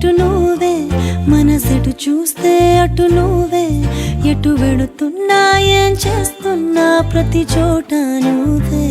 ఇటు నువ్వే మనసెటు చూస్తే అటు నువ్వే. ఎటు వెళుతున్నా ఏం చేస్తున్నా ప్రతి చోట నువ్వే.